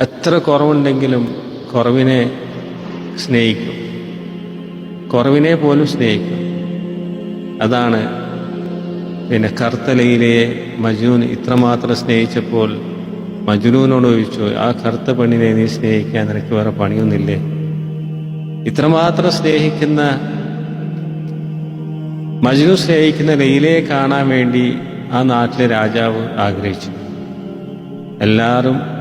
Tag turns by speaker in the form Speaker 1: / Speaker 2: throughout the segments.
Speaker 1: എത്ര കുറവുണ്ടെങ്കിലും കുറവിനെ സ്നേഹിക്കും. കുറവിനെ പോലും സ്നേഹിക്കും. അതാണ് പിന്നെ കർത്തലയിലെ മജൂൻ ഇത്രമാത്രം സ്നേഹിച്ചപ്പോൾ മജുനൂനോട് ചോദിച്ചു ആ കറുത്ത പെണ്ണിനെ നീ സ്നേഹിക്കാൻ നിനക്ക് വേറെ പണിയൊന്നില്ലേ ഇത്രമാത്രം സ്നേഹിക്കുന്ന മജ്നു സ്നേഹിക്കുന്ന ലയിലയെ കാണാൻ വേണ്ടി ആ നാട്ടിലെ രാജാവ് ആഗ്രഹിച്ചു. എല്ലാവരും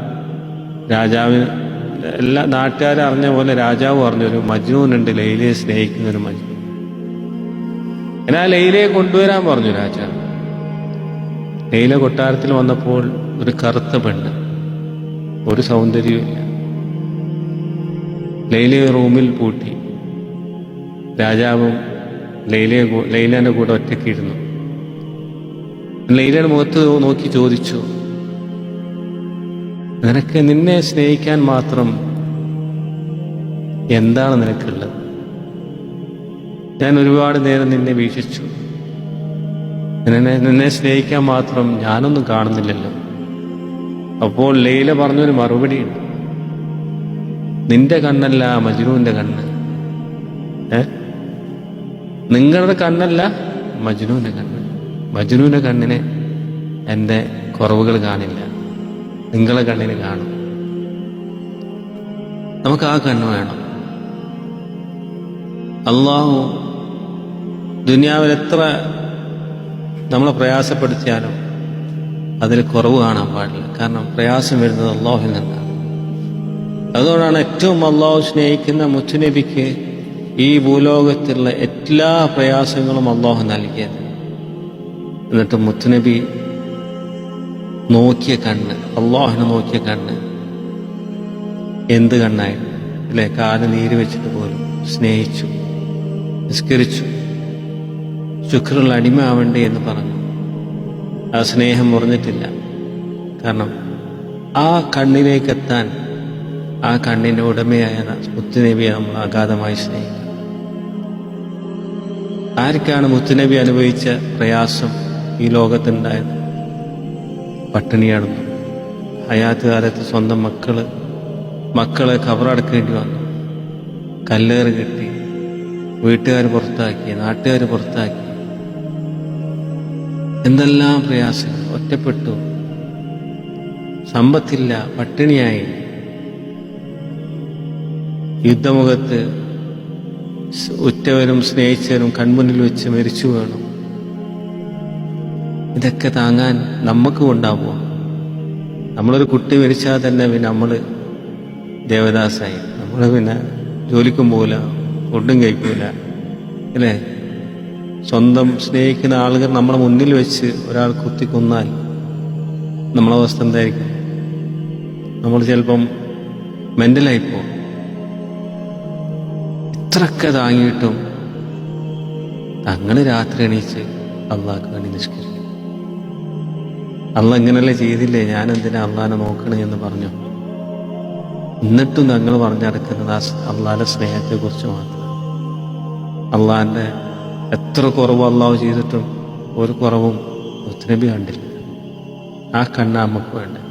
Speaker 1: രാജാവിന് എല്ലാ നാട്ടുകാരും അറിഞ്ഞ പോലെ രാജാവ് പറഞ്ഞൊരു മജ്നൂനുണ്ട് ലൈലയെ സ്നേഹിക്കുന്ന ഒരു മജ്നു എന്നാ ലൈലയെ കൊണ്ടുവരാൻ പറഞ്ഞു രാജാവ്. ലൈല കൊട്ടാരത്തിൽ വന്നപ്പോൾ ഒരു കറുത്ത പെണ്ണ് ഒരു സൗന്ദര്യമില്ല ലൈലയെ റൂമിൽ പൂട്ടി. രാജാവും ലൈലയെ ലൈലേന്റെ കൂടെ ഒറ്റയ്ക്കിരുന്നു ലൈലയുടെ മുഖത്ത് നോക്കി ചോദിച്ചു നിനക്ക് നിന്നെ സ്നേഹിക്കാൻ മാത്രം എന്താണ് നിനക്കുള്ളത്? ഞാൻ ഒരുപാട് നേരം നിന്നെ വീക്ഷിച്ചു. നിന്നെ നിന്നെ സ്നേഹിക്കാൻ മാത്രം ഞാനൊന്നും കാണുന്നില്ലല്ലോ. അപ്പോൾ ലൈല പറഞ്ഞൊരു മറുപടിയുണ്ട്. നിന്റെ കണ്ണല്ല മജ്നുവിന്റെ കണ്ണ്. ഏ? നിങ്ങളുടെ കണ്ണല്ല മജ്നുവിന്റെ കണ്ണ്. മജ്നുവിന്റെ കണ്ണിനെ എന്റെ കുറവുകൾ കാണില്ല. നിങ്ങളെ കണ്ണിന് കാണും. നമുക്ക് ആ കണ്ണ് വേണം. അള്ളാഹു ദുനിയാവിൽ എത്ര നമ്മളെ പ്രയാസപ്പെടുത്തിയാലും അതിൽ കുറവ് കാണാൻ പാടില്ല. കാരണം പ്രയാസം വരുന്നത് അള്ളാഹുവിൽ നിന്നാണ്. അതുകൊണ്ടാണ് ഏറ്റവും അള്ളാഹു സ്നേഹിക്കുന്ന മുത്തുനബിക്ക് ഈ ഭൂലോകത്തിലുള്ള എല്ലാ പ്രയാസങ്ങളും അള്ളാഹു നൽകിയത്. എന്നിട്ട് മുത്തുനബി നോക്കിയ കണ്ണ് അള്ളാഹുനെ നോക്കിയ കണ്ണ്. എന്ത് കണ്ണായിരുന്നു? അല്ലെ? കാൽ നീര് വെച്ചിട്ട് പോലും സ്നേഹിച്ചു നിസ്കരിച്ചു. ശുക്രുള്ള അടിമ ആവണ്ടേ എന്ന് പറഞ്ഞു. ആ സ്നേഹം മുറിഞ്ഞിട്ടില്ല. കാരണം ആ കണ്ണിലേക്ക് എത്താൻ ആ കണ്ണിന്റെ ഉടമയായ മുത്തുനബിയെ നമ്മൾ അഗാധമായി സ്നേഹിക്കും. ആർക്കാണ് മുത്തുനബി അനുഭവിച്ച പ്രയാസം ഈ ലോകത്തുണ്ടായത്? പട്ടിണിയാടുന്നു. ഹയാത്ത് കാലത്ത് സ്വന്തം മക്കൾ മക്കളെ കവറടക്കേണ്ടി വന്നു. കല്ലേറ് കിട്ടി വീട്ടുകാർ പുറത്താക്കി നാട്ടുകാർ പുറത്താക്കി. എന്തെല്ലാം പ്രയാസങ്ങൾ ഒറ്റപ്പെട്ടു. സമ്പത്തില്ല പട്ടിണിയായി. യുദ്ധമുഖത്ത് ഉറ്റവരും സ്നേഹിച്ചവരും കൺമുന്നിൽ വെച്ച് മരിച്ചു വേണം. ഇതൊക്കെ താങ്ങാൻ നമുക്ക് ഉണ്ടാവുമോ? നമ്മളൊരു കുട്ടി മരിച്ചാൽ തന്നെ പിന്നെ നമ്മൾ ദേവദാസായി. നമ്മൾ പിന്നെ ജോലിക്കും പോകില്ല ഫുഡും കഴിക്കൂല അല്ലേ? സ്വന്തം സ്നേഹിക്കുന്ന ആളുകൾ നമ്മളെ മുന്നിൽ വെച്ച് ഒരാൾ കുത്തി കൊന്നാൽ നമ്മളെ അവസ്ഥ എന്തായിരിക്കും? നമ്മൾ ചിലപ്പം മെന്റലായി പോകും ഇത്രയൊക്കെ താങ്ങിയിട്ടും അങ്ങനെ രാത്രി എണീച്ച് അള്ളാഹ്ക്ക് വേണ്ടി നിഷ്കരിക്കും. അള്ള ഇങ്ങനല്ലേ ചെയ്തില്ലേ? ഞാൻ എന്തിനാ അള്ളാനെ നോക്കണേ എന്ന് പറഞ്ഞു. എന്നിട്ടും ഞങ്ങൾ പറഞ്ഞടക്കുന്നത് ആ അള്ളാഹിന്റെ സ്നേഹത്തെക്കുറിച്ച് മാത്രം. അള്ളാന്റെ എത്ര കുറവ് അള്ളാഹു ചെയ്തിട്ടും ഒരു കുറവും ഒത്തിരി കണ്ടില്ല. ആ കണ്ണ നമുക്ക് വേണ്ടേ?